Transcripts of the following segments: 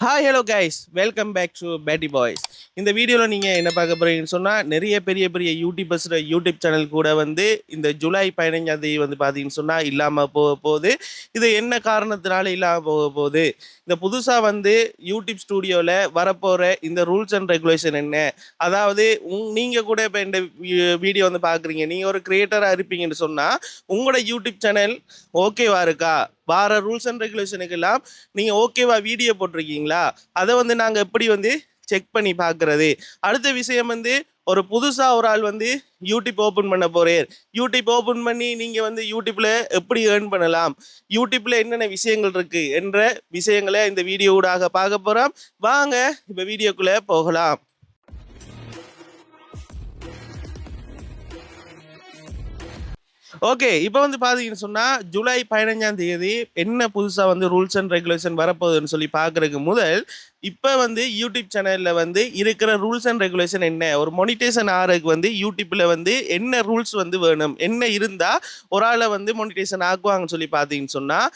Hi hello guys welcome back to Batty Boys இந்த வீடியோவில் நீங்கள் என்ன பார்க்க போகிறீங்கன்னு சொன்னால் நிறைய பெரிய பெரிய யூடியூபர்ஸில் யூடியூப் சேனல் கூட வந்து இந்த ஜூலை பதினஞ்சாம் தேதி வந்து பார்த்தீங்கன்னு சொன்னால் இல்லாமல் போக போகுது. இது என்ன காரணத்தினால இல்லாமல் போக போகுது? இந்த புதுசாக வந்து யூடியூப் ஸ்டூடியோவில் வரப்போகிற இந்த ரூல்ஸ் அண்ட் ரெகுலேஷன் என்ன? அதாவது உங் நீங்கள் கூட இப்போ இந்த வீடியோ வந்து பார்க்குறீங்க நீங்கள் ஒரு க்ரியேட்டராக இருப்பீங்கன்னு சொன்னால் உங்களோட யூடியூப் சேனல் ஓகேவா இருக்கா? வார ரூல்ஸ் அண்ட் ரெகுலேஷனுக்கெல்லாம் நீங்கள் ஓகேவா வீடியோ போட்டிருக்கீங்களா? அதை வந்து நாங்கள் எப்படி வந்து செக் பண்ணி பார்க்குறது? அடுத்த விஷயம் வந்து ஒரு புதுசாக ஒரு ஆள் வந்து யூடியூப் ஓப்பன் பண்ண போகிறேன் யூடியூப் ஓப்பன் பண்ணி நீங்கள் வந்து யூடியூப்பில் எப்படி ஏர்ன் பண்ணலாம்? யூடியூப்பில் என்னென்ன விஷயங்கள் இருக்குது என்ற விஷயங்களை இந்த வீடியோ ஊடாக பார்க்க போகிறோம் வாங்க இப்போ வீடியோக்குள்ளே போகலாம். ஓகே இப்போ வந்து பார்த்தீங்கன்னு சொன்னால் ஜூலை பதினஞ்சாம் தேதி என்ன புதுசாக வந்து ரூல்ஸ் அண்ட் ரெகுலேஷன் வரப்போகுதுன்னு சொல்லி பார்க்குறதுக்கு முதல் இப்போ வந்து யூடியூப் சேனலில் வந்து இருக்கிற ரூல்ஸ் அண்ட் ரெகுலேஷன் என்ன? ஒரு மொனிடேஷன் ஆகிறதுக்கு வந்து யூடியூப்பில் வந்து என்ன ரூல்ஸ் வந்து வேணும்? என்ன இருந்தால் ஒரு ஆளை வந்து மொனிடேஷன் ஆக்குவாங்கன்னு சொல்லி பார்த்தீங்கன்னு சொன்னால்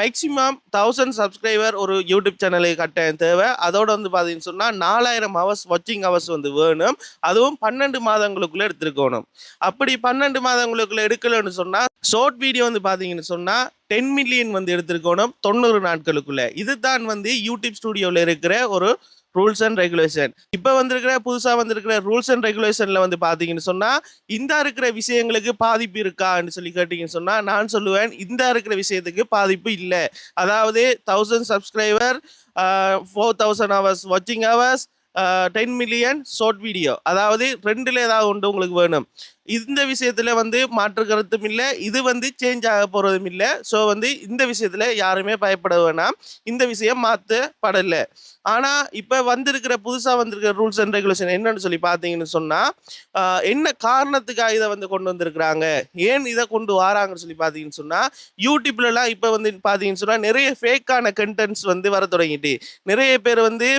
மேக்ஸிமம் தௌசண்ட் சப்ஸ்கிரைபர் ஒரு யூடியூப் சேனலுக்கு கட்டாயம் தேவை. அதோட வந்து பார்த்தீங்கன்னு சொன்னால் நாலாயிரம் ஹவர்ஸ் வாட்சிங் ஹவர்ஸ் வந்து வேணும். அதுவும் பன்னெண்டு மாதங்களுக்குள்ளே எடுத்துருக்கணும். அப்படி பன்னெண்டு மாதங்களுக்குள்ளே எடுக்கலைன்னு சொன்னால் ஷார்ட் வீடியோ வந்து பார்த்தீங்கன்னு சொன்னால் டென் மில்லியன் வந்து எடுத்திருக்கணும் தொண்ணூறு நாட்களுக்குள்ள. இதுதான் வந்து யூடியூப் ஸ்டூடியோவில் இருக்கிற ஒரு ரூல்ஸ் அண்ட் ரெகுலேஷன் இப்போ வந்திருக்கிற புதுசாக வந்திருக்கிற ரூல்ஸ் அண்ட் ரெகுலேஷனில் வந்து பார்த்தீங்கன்னு சொன்னால் இந்த இருக்கிற விஷயங்களுக்கு பாதிப்பு இருக்கான்னு சொல்லி கேட்டிங்கன்னு சொன்னால் நான் சொல்லுவேன் இந்த இருக்கிற விஷயத்துக்கு பாதிப்பு இல்லை. அதாவது thousand subscriber four thousand hours வாட்சிங் hours ten million short video அதாவது ரெண்டில் ஏதாவது ஒன்று உங்களுக்கு வேணும். இந்த விஷயத்தில் வந்து மாற்று கருத்தும் இல்லை. இது வந்து சேஞ்ச் ஆக போகிறதும் இல்லை. ஸோ வந்து இந்த விஷயத்தில் யாருமே பயப்பட வேணாம். இந்த விஷயம் மாற்றப்படலை ஆனால் இப்போ வந்திருக்கிற புதுசாக வந்திருக்கிற ரூல்ஸ் அண்ட் ரெகுலேஷன் என்னன்னு சொல்லி பார்த்தீங்கன்னு சொன்னால் என்ன காரணத்துக்காக இதை வந்து கொண்டு வந்திருக்கிறாங்க? ஏன் இதை கொண்டு வராங்கன்னு சொல்லி பார்த்தீங்கன்னு சொன்னால் யூடியூப்லலாம் இப்போ வந்து பார்த்தீங்கன்னு சொன்னால் நிறைய ஃபேக்கான கண்டென்ட்ஸ் வந்து வர தொடங்கிட்டு நிறைய பேர் வந்து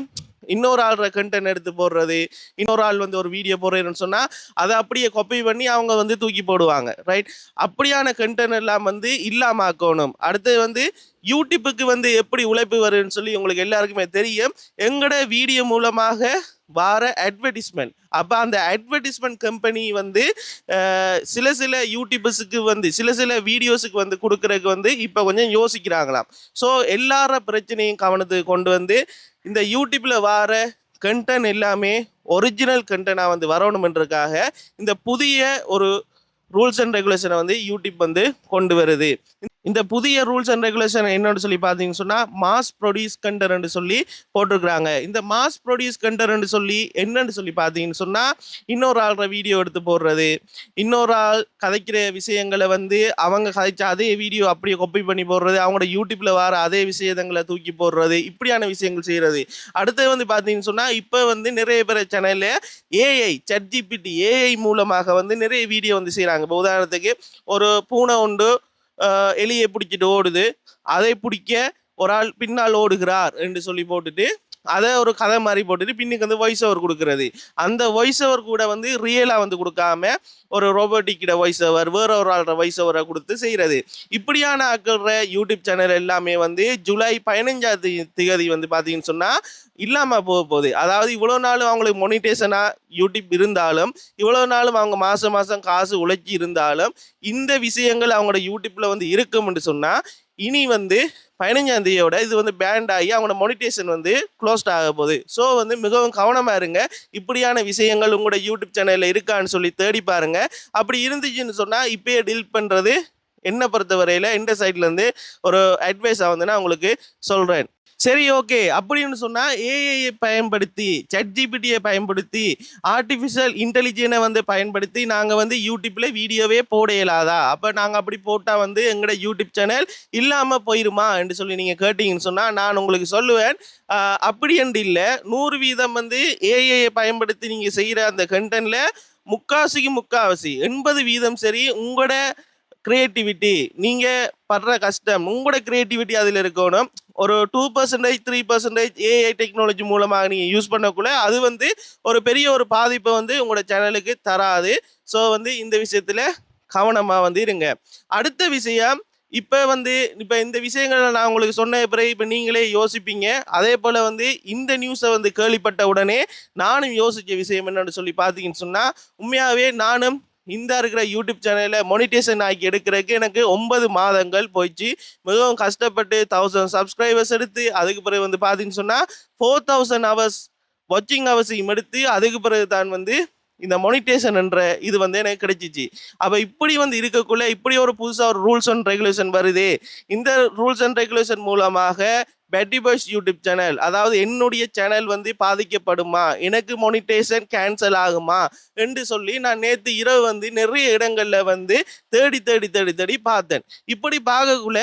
இன்னொரு ஆள் கண்டென்ட் எடுத்து போடுறது இன்னொரு ஆள் வந்து ஒரு வீடியோ போடுறேன்னு சொன்னால் அதை அப்படியே கொப்பி பண்ணி அவங்க வந்து தூக்கி போடுவாங்க ரைட் அப்படியான கண்டென்ட் எல்லாம் வந்து இல்லாமல் ஆக்கணும். அடுத்து வந்து யூடியூப்புக்கு வந்து எப்படி உழைப்பு வருதுன்னு சொல்லி உங்களுக்கு எல்லாருக்குமே தெரியும். எங்களோட வீடியோ மூலமாக வார அட்வர்டைஸ்மெண்ட் அப்போ அந்த அட்வர்டைஸ்மெண்ட் கம்பெனி வந்து சில சில யூடியூபர்ஸுக்கு வந்து சில சில வீடியோஸுக்கு வந்து கொடுக்குறதுக்கு வந்து இப்போ கொஞ்சம் யோசிக்கிறாங்களாம். ஸோ எல்லார பிரச்சனையும் கவனத்துக்கு கொண்டு வந்து இந்த யூடியூப்பில் வர கண்டென்ட் எல்லாமே ஒரிஜினல் கண்டென்ட்டாக வந்து வரணுமென்றதுக்காக இந்த புதிய ஒரு ரூல்ஸ் அண்ட் ரெகுலேஷனை வந்து யூடியூப் வந்து கொண்டு வருது. இந்த புதிய ரூல்ஸ் அண்ட் ரெகுலேஷன் என்னன்னு சொல்லி பார்த்தீங்கன்னு சொன்னால் மாஸ் ப்ரொடியூஸ் கண்டர்ன்னு சொல்லி போட்டிருக்கிறாங்க. இந்த மாஸ் ப்ரொடியூஸ் கண்டர்ன்னு சொல்லி என்னன்னு சொல்லி பார்த்தீங்கன்னு சொன்னால் இன்னொரு ஆள்ற வீடியோ எடுத்து போடுறது. இன்னொரு ஆள் கதைக்கிற விஷயங்களை வந்து அவங்க கதைச்ச அதே வீடியோ அப்படியே கொப்பி பண்ணி போடுறது. அவங்களோட யூடியூப்பில் வர அதே விஷயங்களை தூக்கி போடுறது. இப்படியான விஷயங்கள் செய்கிறது அடுத்தது வந்து பார்த்தீங்கன்னு சொன்னால் இப்போ வந்து நிறைய பேர் சேனலில் ஏஐ சட்ஜிபிடி ஏஐ மூலமாக வந்து நிறைய வீடியோ வந்து செய்கிறாங்க இப்போ உதாரணத்துக்கு ஒரு பூனை உண்டு எலியை பிடிச்சிட்டு ஓடுது. அதை பிடிக்க ஒரு ஆள் பின்னால் ஓடுகிறார் என்று சொல்லி போட்டுட்டு அதை ஒரு கதை மாதிரி போட்டுட்டு பின்னுக்கு வந்து வாய்ஸ் ஓவர் கொடுக்குறது. அந்த வாய்ஸ் ஓவர் கூட வந்து ரியலாக வந்து கொடுக்காம ஒரு ரோபோட்டிக்கிட வாய்ஸ் ஓவர் வேற ஒரு ஆள்ற வாய்ஸ் ஓவரை கொடுத்து செய்கிறது இப்படியான ஆக்கள்ற யூடியூப் சேனல் எல்லாமே வந்து ஜூலை பதினஞ்சாம் தேதி திகதி வந்து பார்த்தீங்கன்னு சொன்னால் இல்லாமல் போக போகுது. அதாவது இவ்வளோ நாளும் அவங்களுக்கு மொனிடேஷனாக யூடியூப் இருந்தாலும் இவ்வளோ நாளும் அவங்க மாதம் மாதம் காசு உழைச்சி இருந்தாலும் இந்த விஷயங்கள் அவங்களோட யூடியூப்பில் வந்து இருக்கும்னு சொன்னால் இனி வந்து பதினஞ்சாம் தேதியோட இது வந்து பேண்ட் ஆகி அவங்களோட மொனிடேஷன் வந்து க்ளோஸ்ட் ஆக போகுது. ஸோ வந்து மிகவும் கவனமாக இருங்க. இப்படியான விஷயங்கள் உங்களோட யூடியூப் சேனலில் இருக்கான்னு சொல்லி தேடி பாருங்க. அப்படி இருந்துச்சுன்னு சொன்னால் இப்போயே டீல் பண்ணுறது என்னை பொறுத்தவரையில் இந்த சைட்லேருந்து ஒரு அட்வைஸாக வந்து நான் உங்களுக்கு சொல்கிறேன் சரி ஓகே அப்படின்னு சொன்னால் ஏஐயை பயன்படுத்தி ChatGPT-யை பயன்படுத்தி ஆர்டிஃபிஷியல் இன்டெலிஜென்ஸை வந்து பயன்படுத்தி நாங்கள் வந்து யூடியூப்பில் வீடியோவே போட இயலாதா அப்போ நாங்கள் அப்படி போட்டால் வந்து எங்களோட யூடியூப் சேனல் இல்லாமல் போயிருமா? என்று சொல்லி நீங்கள் கேட்டிங்கன்னு சொன்னால் நான் உங்களுக்கு சொல்லுவேன். அப்படி என்று இல்லை. நூறு வீதம் வந்து ஏஐயை பயன்படுத்தி நீங்கள் செய்கிற அந்த கண்டென்ட்டில் முக்காசிக்கு முக்காவாசி எண்பது வீதம் சரி உங்களோட க்ரியேட்டிவிட்டி நீங்கள் படுற கஷ்டம் உங்களோட க்ரியேட்டிவிட்டி அதில் இருக்கணும். ஒரு two percentage three percentage AI technology மூலமாக நீங்கள் யூஸ் பண்ணக்குள்ள அது வந்து ஒரு பெரிய ஒரு பாதிப்பை வந்து உங்களோட சேனலுக்கு தராது. ஸோ வந்து இந்த விஷயத்தில் கவனமாக வந்து இருங்க. அடுத்த விஷயம் இப்போ வந்து இப்போ இந்த விஷயங்களை நான் உங்களுக்கு சொன்ன பிறகு இப்போ நீங்களே யோசிப்பீங்க. அதே போல் வந்து இந்த நியூஸை வந்து கேள்விப்பட்ட உடனே நானும் யோசிச்ச விஷயம் என்னென்னு சொல்லி பார்த்தீங்கன்னு சொன்னால் உண்மையாகவே நானும் இந்த இருக்கிற யூடியூப் சேனலில் மொனிடேஷன் ஆக்கி எடுக்கிறதுக்கு எனக்கு ஒன்பது மாதங்கள் போயிடுச்சு. மிகவும் கஷ்டப்பட்டு தௌசண்ட் சப்ஸ்கிரைபர்ஸ் எடுத்து அதுக்கு பிறகு வந்து பார்த்தீங்கன்னு சொன்னால் ஃபோர் தௌசண்ட் ஹவர்ஸ் வாட்சிங் ஹவர்ஸையும் எடுத்து அதுக்கு பிறகு தான் வந்து இந்த மொனிடேஷன் என்ற இது வந்து எனக்கு கிடைச்சிச்சு. அப்போ இப்படி வந்து இருக்கக்குள்ள இப்படி ஒரு புதுசாக ஒரு ரூல்ஸ் அண்ட் ரெகுலேஷன் வருது. இந்த ரூல்ஸ் அண்ட் ரெகுலேஷன் மூலமாக பெட்டி பாய்ஸ் யூடியூப் சேனல் அதாவது என்னுடைய சேனல் வந்து பாதிக்கப்படுமா? எனக்கு மொனிட்டேஷன் கேன்சல் ஆகுமா? என்று சொல்லி நான் நேற்று இரவு வந்து நிறைய இடங்களில் வந்து தேடி தேடி தேடி தேடி பார்த்தேன். இப்படி பார்க்கக்குள்ள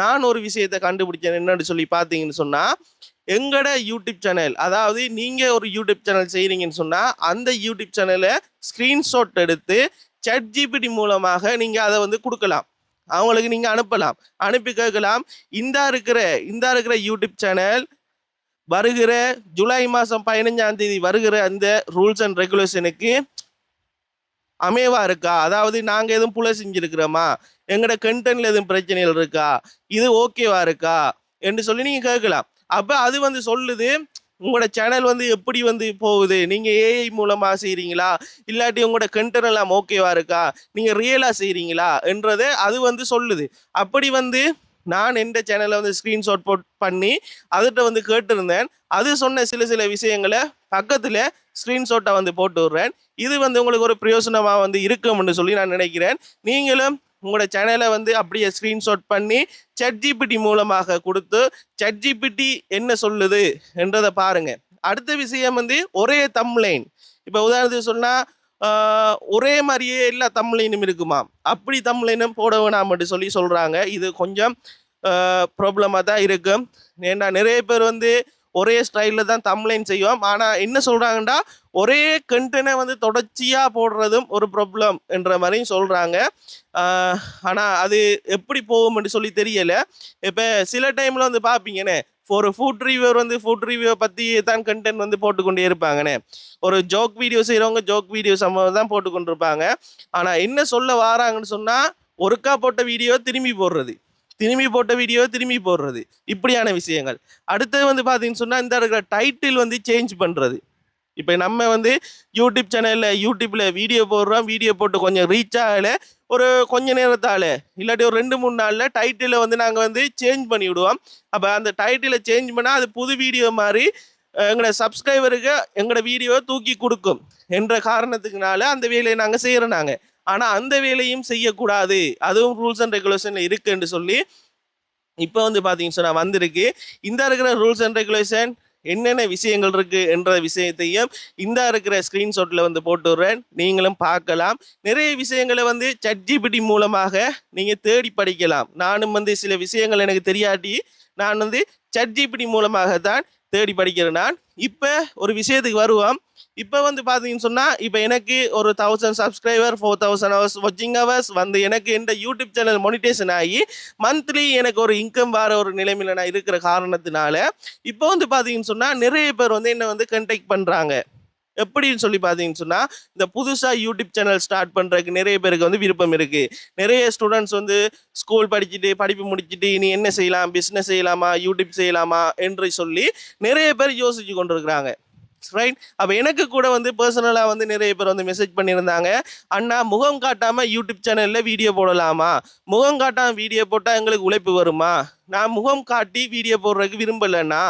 நான் ஒரு விஷயத்தை கண்டுபிடிச்சேன். என்னன்னு சொல்லி பார்த்தீங்கன்னு சொன்னால் எங்கட யூடியூப் சேனல் அதாவது நீங்கள் ஒரு யூடியூப் சேனல் செய்கிறீங்கன்னு சொன்னால் அந்த யூடியூப் சேனலை ஸ்க்ரீன்ஷாட் எடுத்து சட் ஜிபிடி மூலமாக நீங்கள் அதை வந்து கொடுக்கலாம். அவங்களுக்கு நீங்கள் அனுப்பலாம். அனுப்பி கேட்கலாம். இந்த இருக்கிற இந்த இருக்கிற யூடியூப் சேனல் வருகிற ஜூலை மாதம் பதினஞ்சாம் தேதி வருகிற அந்த ரூல்ஸ் அண்ட் ரெகுலேஷனுக்கு அமைவா இருக்கா? அதாவது நாங்கள் எதுவும் புல செஞ்சுருக்கிறோமா? எங்களோட கண்டென்ட்ல எதுவும் பிரச்சனைகள் இருக்கா? இது ஓகேவா இருக்கா? என்று சொல்லி நீங்கள் கேட்கலாம். அப்போ அது வந்து சொல்லுது உங்களோட சேனல் வந்து எப்படி வந்து போகுது? நீங்கள் ஏஐ மூலமாக செய்கிறீங்களா இல்லாட்டி உங்களோட கண்டென்ட் எல்லாம் ஓகேவா இருக்கா? நீங்கள் ரியலாக செய்கிறீங்களா என்றதை அது வந்து சொல்லுது. அப்படி வந்து நான் எந்த சேனலை வந்து ஸ்க்ரீன்ஷாட் போட் பண்ணி அதுகிட்ட வந்து கேட்டிருந்தேன். அது சொன்ன சில சில விஷயங்களை பக்கத்தில் ஸ்க்ரீன்ஷாட்டை வந்து போட்டு விடுறேன். இது வந்து உங்களுக்கு ஒரு பிரயோசனமாக வந்து இருக்கும்னு சொல்லி நான் நினைக்கிறேன். நீங்களும் உங்களோட சேனலை வந்து அப்படியே ஸ்க்ரீன்ஷாட் பண்ணி ChatGPT மூலமாக கொடுத்து ChatGPT என்ன சொல்லுது என்றதை பாருங்க. அடுத்த விஷயம் வந்து ஒரே தம்லைன் இப்போ உதாரணத்துக்கு சொன்னால் ஒரே மாதிரியே எல்லா தம்லைனும் இருக்குமா? அப்படி தம்லைனும் போட மட்டும் சொல்லி சொல்கிறாங்க இது கொஞ்சம் ப்ராப்ளமாக தான் இருக்கும் ஏன்னா நிறைய பேர் வந்து ஒரே ஸ்டைலில் தான் தம்லைன் செய்வோம். ஆனால் என்ன சொல்கிறாங்கன்னா ஒரே கண்டென்ட்டை வந்து தொடர்ச்சியாக போடுறதும் ஒரு ப்ராப்ளம் என்ற மாதிரியும் சொல்கிறாங்க ஆனால் அது எப்படி போகும்னு சொல்லி தெரியலை. இப்போ சில டைமில் வந்து பார்ப்பீங்கண்ணே ஒரு ஃபுட் ரிவ்யூர் வந்து ஃபுட் ரிவ்யூவை பற்றி தான் கண்டென்ட் வந்து போட்டுக்கொண்டே இருப்பாங்கண்ணே ஒரு ஜோக் வீடியோ செய்கிறவங்க ஜோக் வீடியோ சம்பவம் தான் போட்டுக்கொண்டு இருப்பாங்க ஆனால் என்ன சொல்ல வராங்கன்னு சொன்னால் ஒருக்கா போட்ட வீடியோ திரும்பி போடுறது. திரும்பி போட்ட வீடியோ திரும்பி போடுறது. இப்படியான விஷயங்கள். அடுத்தது வந்து பார்த்தீங்கன்னு சொன்னால் இந்த இருக்கிற டைட்டில் வந்து சேஞ்ச் பண்ணுறது இப்போ நம்ம வந்து யூடியூப் சேனலில் யூடியூப்பில் வீடியோ போடுறோம் வீடியோ போட்டு கொஞ்சம் ரீச் ஆகலை ஒரு கொஞ்ச நேரத்தால் இல்லாட்டி ஒரு ரெண்டு மூணு நாளில் டைட்டிலை வந்து நாங்கள் வந்து சேஞ்ச் பண்ணி விடுவோம். அப்போ அந்த டைட்டிலை சேஞ்ச் பண்ணால் அது புது வீடியோ மாதிரி எங்களோட சப்ஸ்கிரைபருக்கு எங்களோட வீடியோவை தூக்கி கொடுக்கும். என்ற காரணத்துக்குனால அந்த வேலையை நாங்கள் செய்கிறோம் நாங்கள் ஆனால் அந்த வேலையும் செய்யக்கூடாது. அதுவும் ரூல்ஸ் அண்ட் ரெகுலேஷனில் இருக்குன்னு சொல்லி இப்போ வந்து பார்த்தீங்கன்னு சொன்னால் வந்திருக்கு. இந்த இருக்கிற ரூல்ஸ் அண்ட் ரெகுலேஷன் என்னென்ன விஷயங்கள் இருக்குது என்ற விஷயத்தையும் இந்த இருக்கிற ஸ்க்ரீன்ஷாட்டில் வந்து போட்டு விடுறேன் நீங்களும் பார்க்கலாம். நிறைய விஷயங்களை வந்து சட்ஜிபிடி மூலமாக நீங்கள் தேடி படிக்கலாம். நானும் வந்து சில விஷயங்கள் எனக்கு தெரியாட்டி நான் வந்து சட்ஜிபிடி மூலமாக தான் தேடி படிக்கிறேன் நான். இப்போ ஒரு விஷயத்துக்கு வருவோம். இப்போ வந்து பார்த்தீங்கன்னு சொன்னால் இப்போ எனக்கு ஒரு thousand subscriber four thousand hours வாட்சிங் ஹவர்ஸ் வந்து எனக்கு இந்த யூடியூப் சேனல் மொனிடேஷன் ஆகி மந்த்லி எனக்கு ஒரு இன்கம் வர ஒரு நிலைமையில் நான் இருக்கிற காரணத்தினால இப்போ வந்து பார்த்தீங்கன்னு சொன்னால் நிறைய பேர் வந்து என்னை வந்து கண்டெக்ட் பண்ணுறாங்க எப்படின்னு சொல்லி பார்த்தீங்கன்னு சொன்னால் இந்த புதுசாக யூடியூப் சேனல் ஸ்டார்ட் பண்ணுறதுக்கு நிறைய பேருக்கு வந்து விருப்பம் இருக்குது நிறைய ஸ்டூடெண்ட்ஸ் வந்து ஸ்கூல் படிச்சுட்டு படிப்பு முடிச்சுட்டு இனி என்ன செய்யலாம் பிஸ்னஸ் செய்யலாமா யூடியூப் செய்யலாமா என்று சொல்லி நிறைய பேர் யோசிச்சு கொண்டிருக்கிறாங்க. ரைட் அப்போ எனக்கு கூட வந்து பர்சனலாக வந்து நிறைய பேர் வந்து மெசேஜ் பண்ணியிருந்தாங்க. அண்ணா முகம் காட்டாமல் யூடியூப் சேனலில் வீடியோ போடலாமா? முகம் காட்டாமல் வீடியோ போட்டால் எங்களுக்கு உழைப்பு வருமா? நான் முகம் காட்டி வீடியோ போடுறதுக்கு விரும்பலைண்ணா.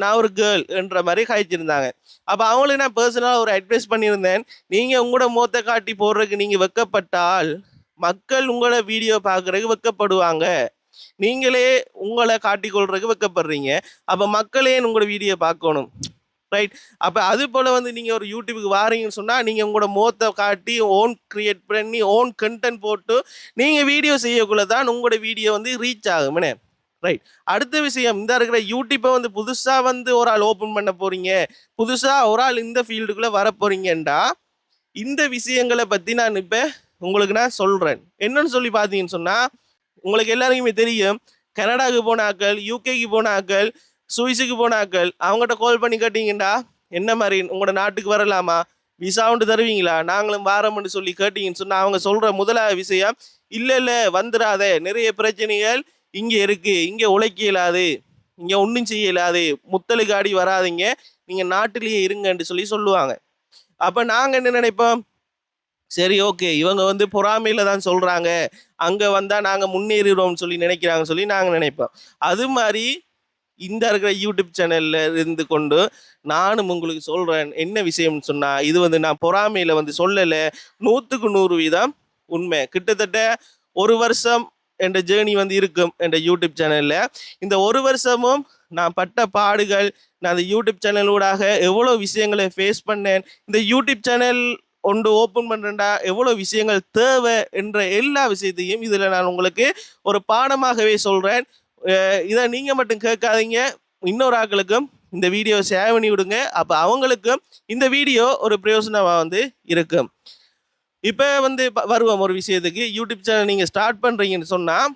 நான் ஒரு கேர்ள் என்ற மாதிரி காய்ச்சிருந்தாங்க அப்போ அவங்களுக்கு நான் பர்சனலாக ஒரு அட்வைஸ் பண்ணியிருந்தேன். நீங்கள் உங்களோட முகத்தை காட்டி போடுறதுக்கு நீங்கள் வெக்கப்பட்டால் மக்கள் உங்களோட வீடியோ பார்க்குறதுக்கு வெக்கப்படுவாங்க. நீங்களே உங்களை காட்டிக்கொள்றதுக்கு வெக்கப்படுறீங்க. அப்போ மக்களே உங்களோட வீடியோ பார்க்கணும். ரைட் அப்போ அது போல் வந்து நீங்கள் ஒரு யூடியூபுக்கு வாரீங்கன்னு சொன்னால் நீங்கள் உங்களோட மோத்தை காட்டி ஓன் கிரியேட் பண்ணி ஓன் கண்டென்ட் போட்டு நீங்கள் வீடியோ செய்யக்குள்ள தான் உங்களோட வீடியோ வந்து ரீச் ஆகுமே ரைட் அடுத்த விஷயம் இந்த இருக்கிற யூடியூப்பை வந்து புதுசாக வந்து ஒரு ஆள் ஓப்பன் பண்ண போகிறீங்க புதுசாக ஒரு ஆள் இந்த ஃபீல்டுக்குள்ளே வர போகிறீங்கண்டா இந்த விஷயங்களை பற்றி நான் இப்போ உங்களுக்கு நான் சொல்கிறேன் என்னன்னு சொல்லி பார்த்தீங்கன்னு சொன்னால் உங்களுக்கு எல்லாருக்குமே தெரியும். கனடாவுக்கு போன ஆக்கள் யூகேக்கு போன ஆக்கள் சுவிஸுக்கு போன ஆக்கள் அவங்ககிட்ட கால் பண்ணி கேட்டிங்கண்டா. என்ன மாதிரி? உங்களோட நாட்டுக்கு வரலாமா? விசா ஒன்று தருவீங்களா? நாங்களும் வாரம்னு சொல்லி கேட்டிங்கன்னு சொன்னால் அவங்க சொல்கிற முதலாவது விஷயம் இல்லை இல்லை வந்துடாத. நிறைய பிரச்சனைகள் இங்கே இருக்குது இங்கே உழைக்க இயலாது இங்கே ஒன்றும் செய்ய இயலாது முத்தலுக்காடி வராதீங்க நீங்கள் நாட்டிலேயே இருங்கன்னு சொல்லி சொல்லுவாங்க. அப்போ நாங்கள் என்ன நினைப்போம்? சரி ஓகே இவங்க வந்து பொறாமையில் தான் சொல்கிறாங்க அங்கே வந்தால் நாங்கள் முன்னேறிடுவோம்னு சொல்லி நினைக்கிறாங்க சொல்லி நாங்கள் நினைப்போம். அது மாதிரி இந்த இருக்கிற யூடியூப் சேனலில் இருந்து கொண்டு நானும் உங்களுக்கு சொல்கிறேன் என்ன விஷயம்னு சொன்னால் இது வந்து நான் பொறாமையில் வந்து சொல்லலை நூற்றுக்கு நூறு வீதம் உண்மை. கிட்டத்தட்ட ஒரு வருஷம் என்ற ஜேர்னி வந்து இருக்கும் என்ற யூடியூப் சேனலில் இந்த ஒரு வருஷமும் நான் பட்ட பாடுகள் நான் அந்த யூடியூப் சேனலூடாக எவ்வளோ விஷயங்களை ஃபேஸ் பண்ணேன் இந்த யூடியூப் சேனல் ஒன்று ஓப்பன் பண்ணுறேன்டா எவ்வளோ விஷயங்கள் தேவை என்ற எல்லா விஷயத்தையும் இதில் நான் உங்களுக்கு ஒரு பாடமாகவே சொல்கிறேன் இதை நீங்கள் மட்டும் கேட்காதீங்க. இன்னொரு ஆட்களுக்கும் இந்த வீடியோ ஷேர் பண்ணி விடுங்க. அப்போ அவங்களுக்கும் இந்த வீடியோ ஒரு பிரயோஜனமாக வந்து இருக்கும். இப்போ வந்து ப- வருவோம் ஒரு விஷயத்துக்கு. யூடியூப் சேனல் நீங்கள் ஸ்டார்ட் பண்ணுறீங்கன்னு சொன்னால்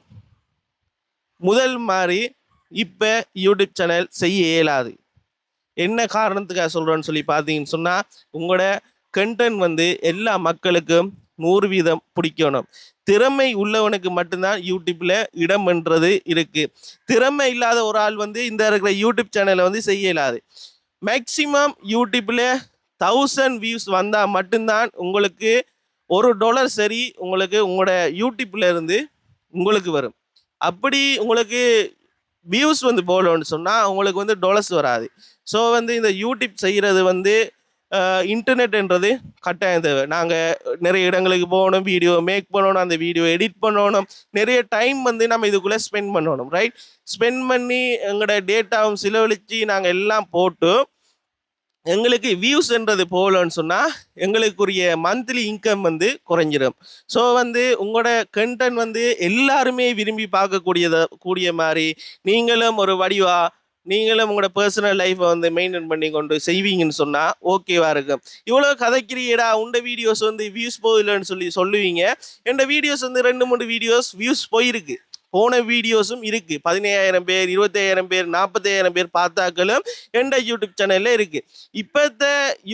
முதல் மாதிரி இப்போ யூடியூப் சேனல் செய்ய இயலாது. என்ன காரணத்துக்காக சொல்கிறேன்னு சொல்லி பார்த்தீங்கன்னு சொன்னால் உங்களோட கண்டென்ட் வந்து எல்லா மக்களுக்கும் நூறு வீதம் பிடிக்கணும். திறமை உள்ளவனுக்கு மட்டும்தான் யூடியூப்பில் இடம்ன்றது இருக்குது திறமை இல்லாத ஒரு ஆள் வந்து இந்த இருக்கிற யூடியூப் சேனலை வந்து செய்ய இயலாது. மேக்சிமம் யூடியூப்பில் தௌசண்ட் வியூஸ் வந்தால் மட்டும்தான் உங்களுக்கு ஒரு டாலர் சரி உங்களுக்கு உங்களோட யூடியூப்ல இருந்து உங்களுக்கு வரும். அப்படி உங்களுக்கு வியூஸ் வந்து போகலன்னு சொன்னால் உங்களுக்கு வந்து டொலர்ஸ் வராது. ஸோ வந்து இந்த யூடியூப் செய்கிறது வந்து இன்டர்நெட்ன்றது கட்டாயம் தேவை. நாங்கள் நிறைய இடங்களுக்கு போகணும் வீடியோ மேக் பண்ணணும் அந்த வீடியோ எடிட் பண்ணணும். நிறைய டைம் வந்து நம்ம இதுக்குள்ளே ஸ்பெண்ட் பண்ணணும் ரைட் ஸ்பெண்ட் பண்ணி எங்களோட டேட்டாவும் செலவழித்து நாங்கள் எல்லாம் போட்டு எங்களுக்கு வியூஸ்ன்றது போகலன்னு சொன்னால் எங்களுக்குரிய மந்த்லி இன்கம் வந்து குறைஞ்சிடும் ஸோ வந்து உங்களோட கண்டென்ட் வந்து எல்லாருமே விரும்பி பார்க்கக்கூடியத கூடிய மாதிரி நீங்களும் ஒரு வடிவா நீங்களும் உங்களோட பர்சனல் லைஃப்பை வந்து மெயின்டைன் பண்ணி கொண்டு செய்வீங்கன்னு சொன்னால் ஓகேவா இருக்கும். இவ்வளோ கதைக்கிறீடா உண்ட வீடியோஸ் வந்து வியூஸ் போகலன்னு சொல்லி சொல்லுவீங்க. என் வீடியோஸ் வந்து ரெண்டு மூணு வீடியோஸ் வியூஸ் போயிருக்கு. போன வீடியோஸும் இருக்கு. பதினையாயிரம் பேர் இருபத்தையாயிரம் பேர் நாற்பத்தையாயிரம் பேர் பார்த்தாக்களும் எந்த யூடியூப் சேனல்ல இருக்கு. இப்போத்த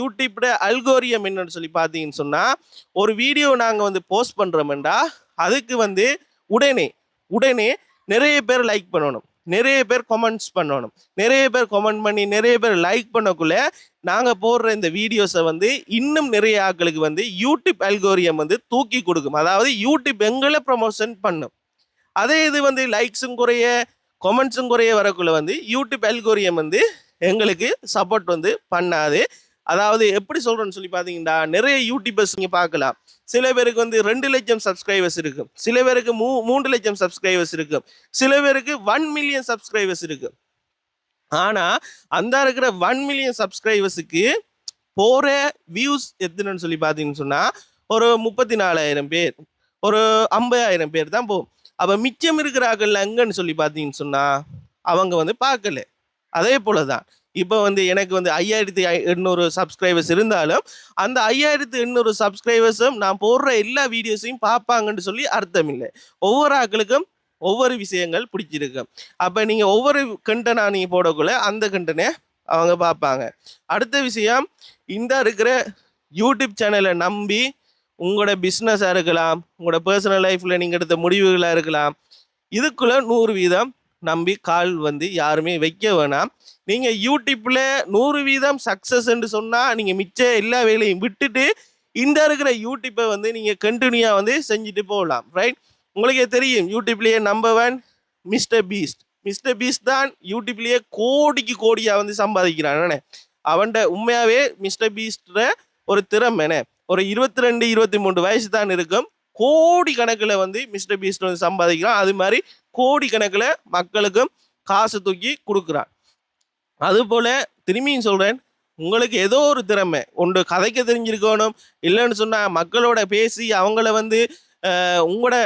யூடியூப்ட அல்கோரியம் என்னன்னு சொல்லி பார்த்தீங்கன்னு சொன்னால் ஒரு வீடியோ நாங்கள் வந்து போஸ்ட் பண்ணுறோம்டா அதுக்கு வந்து உடனே உடனே நிறைய பேர் லைக் பண்ணணும். நிறைய பேர் கமெண்ட்ஸ் பண்ணணும். நிறைய பேர் கமெண்ட் பண்ணி நிறைய பேர் லைக் பண்ணக்குள்ள நாங்கள் போடுற இந்த வீடியோஸை வந்து இன்னும் நிறைய ஆட்களுக்கு வந்து யூடியூப் அல்கோரியம் வந்து தூக்கி கொடுக்கும். அதாவது யூடியூப் எங்களை ப்ரமோஷன் பண்ணும். அதே இது வந்து லைக்ஸும் குறைய கமெண்ட்ஸும் குறைய வரக்குள்ள வந்து யூடியூப் அல்கோரியம் வந்து எங்களுக்கு சப்போர்ட் வந்து பண்ணாது. அதாவது எப்படி சொல்கிறேன்னு சொல்லி பார்த்தீங்கன்னா நிறைய யூடியூபர்ஸ் நீங்கள் பார்க்கலாம். சில பேருக்கு வந்து ரெண்டு லட்சம் சப்ஸ்கிரைபர்ஸ் இருக்கும் சில பேருக்கு மூ மூன்று லட்சம் சப்ஸ்கிரைபர்ஸ் இருக்கும் சில பேருக்கு ஒன் மில்லியன் சப்ஸ்கிரைபர்ஸ் இருக்கும் ஆனால் அந்த இருக்கிற ஒன் மில்லியன் சப்ஸ்கிரைபர்ஸுக்கு போகிற வியூஸ் எத்தனைன்னு சொல்லி பார்த்தீங்கன்னு சொன்னால் ஒரு முப்பத்தி நாலாயிரம் பேர். ஒரு ஐம்பதாயிரம் பேர் தான் போகும். அப்போ மிச்சம் இருக்கிறார்கள் எங்கன்னு சொல்லி பார்த்தீங்கன்னு சொன்னால் அவங்க வந்து பார்க்கல. அதே போல தான் இப்போ வந்து எனக்கு வந்து ஐயாயிரத்தி எண்ணூறு சப்ஸ்கிரைபர்ஸ் இருந்தாலும் அந்த ஐயாயிரத்தி எண்ணூறு சப்ஸ்கிரைபர்ஸும் நான் போடுற எல்லா வீடியோஸையும் பார்ப்பாங்கன்னு சொல்லி அர்த்தம் இல்லை ஒவ்வொரு ஆக்களுக்கும் ஒவ்வொரு விஷயங்கள் பிடிச்சிருக்கும் அப்போ நீங்கள் ஒவ்வொரு கண்டனாக நீங்கள் போடக்குள்ள அந்த கண்டனை அவங்க பார்ப்பாங்க. அடுத்த விஷயம் இந்த இருக்கிற யூடியூப் சேனலை நம்பி உங்களோட பிஸ்னஸாக இருக்கலாம் உங்களோட பர்சனல் லைஃப்பில் நீங்கள் எடுத்த முடிவுகளாக இருக்கலாம். இதுக்குள்ளே நூறு வீதம் நம்பி கால் வந்து யாருமே வைக்க வேணாம். நீங்கள் யூடியூப்பில் நூறு வீதம் சக்ஸஸ்ன்னு சொன்னால் நீங்கள் மிச்ச எல்லா வேலையும் விட்டுட்டு இந்த இருக்கிற யூடியூப்பை வந்து நீங்கள் கண்டினியூவாக வந்து செஞ்சுட்டு போகலாம் ரைட் உங்களுக்கே தெரியும் யூடியூப்லேயே number one Mister Beast Mister Beast தான் யூடியூப்லேயே கோடிக்கு கோடியாக வந்து சம்பாதிக்கிறான் அவன்கிட்ட உண்மையாகவே மிஸ்டர் பீஸ்ட ஒரு திறமை என்ன ஒரு இருபத்தி ரெண்டு இருபத்தி மூன்று வயசு தான் இருக்கும். கோடி கணக்கில் வந்து மிஸ்டர் பீஸ்ட் வந்து சம்பாதிக்கிறான். அது மாதிரி கோடி கணக்கில் மக்களுக்கும் காசு தூக்கி கொடுக்குறான். அதுபோல் திரும்பியும் சொல்கிறேன் உங்களுக்கு ஏதோ ஒரு திறமை ஒன்று கதைக்க தெரிஞ்சிருக்கணும். இல்லைன்னு சொன்னால் மக்களோட பேசி அவங்கள வந்து உங்களோட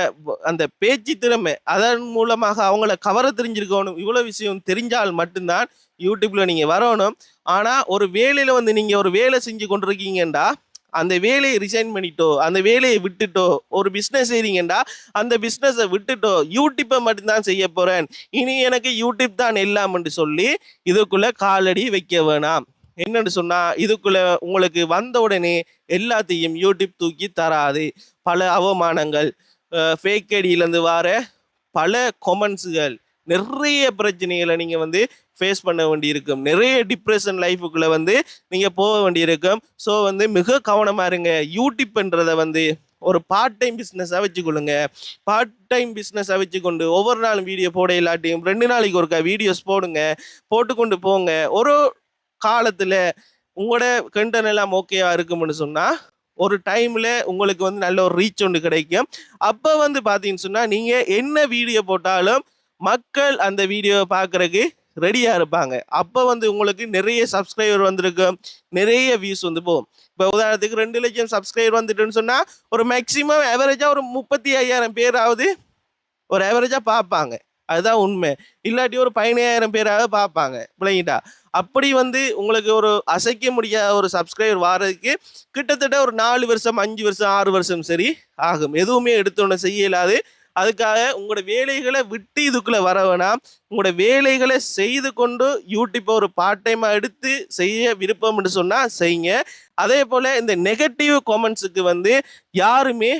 அந்த பேச்சு திறமை அதன் மூலமாக அவங்கள கவர தெரிஞ்சிருக்கணும். இவ்வளோ விஷயம் தெரிஞ்சால் மட்டும்தான் யூடியூப்பில் நீங்கள் வரணும். ஆனால் ஒரு வேலையில் வந்து நீங்கள் ஒரு வேலை செஞ்சு கொண்டிருக்கீங்கண்டா அந்த வேலையை ரிசைன் பண்ணிட்டோ அந்த வேலையை விட்டுட்டோ ஒரு பிஸ்னஸ் செய்றீங்கண்டா அந்த பிஸ்னஸை விட்டுட்டோ யூடியூப்பை மட்டும்தான் செய்ய போகிறேன் இனி எனக்கு யூடியூப் தான் எல்லாம்னு சொல்லி இதுக்குள்ள காலடி வைக்க வேணாம். என்னன்னு சொன்னால் இதுக்குள்ள உங்களுக்கு வந்த உடனே எல்லாத்தையும் யூடியூப் தூக்கி தராது. பல அவமானங்கள் ஃபேக் அடியிலேருந்து வர பல கொமெண்ட்ஸுகள் நிறைய பிரச்சனைகளை நீங்கள் வந்து ஃபேஸ் பண்ண வேண்டியிருக்கும். நிறைய டிப்ரெஷன் லைஃபுக்குள்ளே வந்து நீங்கள் போக வேண்டியிருக்கும். ஸோ வந்து மிக கவனமாக இருங்க. யூடியூப்ன்றதை வந்து ஒரு பார்ட் டைம் பிஸ்னஸாக வச்சுக்கொள்ளுங்க. பார்ட் டைம் பிஸ்னஸாக வச்சுக்கொண்டு ஒவ்வொரு நாளும் வீடியோ போட இல்லாட்டியும் ரெண்டு நாளைக்கு ஒருக்கா வீடியோஸ் போடுங்க. போட்டுக்கொண்டு போங்க. ஒரு காலத்தில் உங்களோட கண்டென்ட் எல்லாம் ஓகேவா இருக்கும்னு சொன்னால் ஒரு டைமில் உங்களுக்கு வந்து நல்ல ஒரு ரீச் ஒன்று கிடைக்கும். அப்போ வந்து பார்த்தீங்கன்னு சொன்னால் நீங்கள் என்ன வீடியோ போட்டாலும் மக்கள் அந்த வீடியோவை பார்க்குறதுக்கு ரெடியாக இருப்பாங்க. அப்போ வந்து உங்களுக்கு நிறைய சப்ஸ்கிரைபர் வந்திருக்கும். நிறைய வியூஸ் வந்து போகும். இப்போ உதாரணத்துக்கு ரெண்டு லட்சம் சப்ஸ்கிரைபர் வந்துட்டுன்னு சொன்னால் ஒரு மேக்ஸிமம் ஆவரேஜாக ஒரு முப்பத்தி ஐயாயிரம் பேராவது ஒரு ஆவரேஜாக பார்ப்பாங்க. அதுதான் உண்மை. இல்லாட்டி ஒரு பதினாயிரம் பேராவது பார்ப்பாங்க. பிள்ளைங்கிட்டா அப்படி வந்து உங்களுக்கு ஒரு அசைக்க முடியாத ஒரு சப்ஸ்கிரைபர் வாரதுக்கு கிட்டத்தட்ட ஒரு நாலு வருஷம் அஞ்சு வருஷம் ஆறு வருஷம் சரி ஆகும். எதுவுமே எடுத்தோன்னு செய்ய இல்லாது அதுக்காக உங்களோட வேலைகளை விட்டு இதுக்குள்ளே வர வேணாம். உங்களோட வேலைகளை செய்து கொண்டு யூடியூப்பை ஒரு பார்ட் டைமாக எடுத்து செய்ய விருப்பம்னு சொன்னால் செய்யுங்க. அதே போல் இந்த நெகட்டிவ் காமெண்ட்ஸுக்கு வந்து யாருமே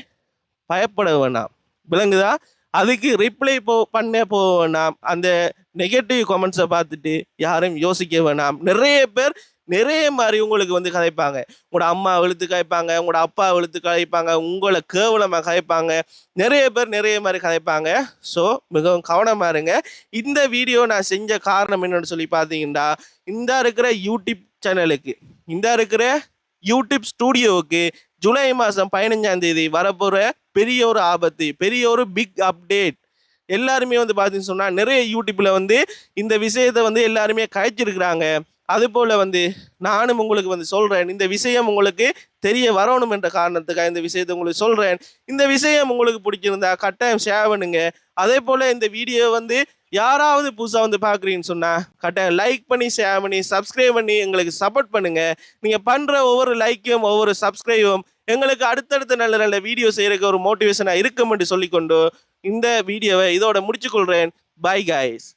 பயப்பட வேணாம். விளங்குதா? அதுக்கு ரிப்ளை போ பண்ண போக வேணாம். அந்த நெகட்டிவ் கமெண்ட்ஸை பார்த்துட்டு யாரும் யோசிக்க வேணாம். நிறைய பேர் நிறைய மாதிரி உங்களுக்கு வந்து கதைப்பாங்க. உங்களோட அம்மா வெளுத்து கதைப்பாங்க உங்களோட அப்பா வெளுத்து கதைப்பாங்க உங்களை கேவலமாக கதைப்பாங்க. நிறைய பேர் நிறைய மாதிரி கதைப்பாங்க. ஸோ மிகவும் கவனமாக இருங்க. இந்த வீடியோ நான் செஞ்ச காரணம் என்னன்னு சொல்லி பார்த்தீங்கன்னா இந்த இருக்கிற யூடியூப் சேனலுக்கு இந்த இருக்கிற யூடியூப் ஸ்டூடியோவுக்கு ஜூலை மாதம் பதினஞ்சாம் தேதி வரப்போகிற பெரிய ஒரு ஆபத்து பெரிய ஒரு பிக் அப்டேட் எல்லாருமே வந்து பார்த்தீங்கன்னு சொன்னால் நிறைய யூடியூப்பில் வந்து இந்த விஷயத்தை வந்து எல்லாருமே கழிச்சிருக்கிறாங்க. அதுபோல் வந்து நானும் உங்களுக்கு வந்து சொல்கிறேன் இந்த விஷயம் உங்களுக்கு தெரிய வரணும் என்ற காரணத்துக்காக இந்த விஷயத்தை உங்களுக்கு சொல்கிறேன் இந்த விஷயம் உங்களுக்கு பிடிச்சிருந்தா கட்டாயம் ஷேர் பண்ணுங்க. அதே போல் இந்த வீடியோ வந்து யாராவது புதுசாக வந்து பார்க்குறீங்கன்னு சொன்னால் கட்டாயம் லைக் பண்ணி ஷேர் பண்ணி சப்ஸ்கிரைப் பண்ணி எங்களுக்கு சப்போர்ட் பண்ணுங்கள் நீங்கள் பண்ணுற ஒவ்வொரு லைக்கும் ஒவ்வொரு சப்ஸ்கிரைபும் எங்களுக்கு அடுத்தடுத்த நல்ல நல்ல வீடியோ செய்கிறதுக்கு ஒரு மோட்டிவேஷனாக இருக்கும் என்று சொல்லிக்கொண்டு இந்த வீடியோவை இதோட முடிச்சுக்கொள்கிறேன் பை காய்ஸ்